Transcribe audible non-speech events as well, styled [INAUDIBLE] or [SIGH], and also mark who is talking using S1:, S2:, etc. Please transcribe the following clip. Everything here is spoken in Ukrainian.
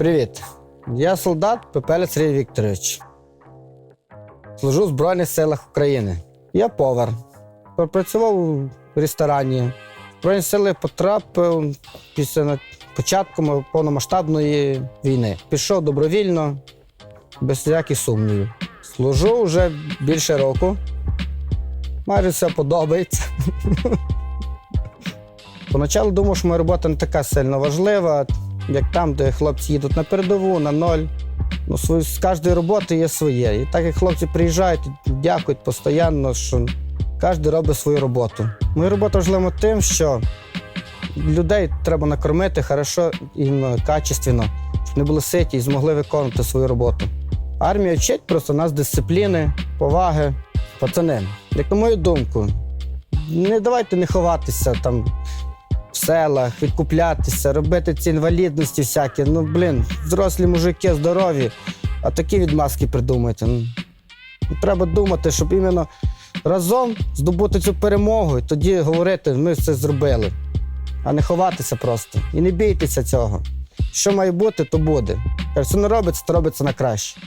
S1: Привіт. Я солдат Пепеля Сергій Вікторович. Служу в Збройних силах України. Я повар. Пропрацював у ресторані. В Збройні сили потрапив після початку повномасштабної війни. Пішов добровільно, без всяких сумнівів. Служу вже більше року. Майже все подобається. [LAUGHS] Поначалу думав, що моя робота не така сильно важлива, як там, де хлопці їдуть на передову, на ноль. Ну, свої- з кожної роботи є своє. І так як хлопці приїжджають, дякують постійно, що кожен робить свою роботу. Моя робота важлива тим, що людей треба накормити хорошо і качественно, щоб не були ситі і змогли виконувати свою роботу. Армія вчить просто нас дисципліни, поваги. Пацани, як на мою думку, не давайте не ховатися там в селах, відкуплятися, робити ці інвалідності всякі. Ну, блін, взрослі мужики здорові, а такі відмазки придумайте. Ну, треба думати, щоб іменно разом здобути цю перемогу і тоді говорити, ми це зробили, а не ховатися просто. І не бійтеся цього. Що має бути, то буде. Якщо не робиться, то робиться на краще.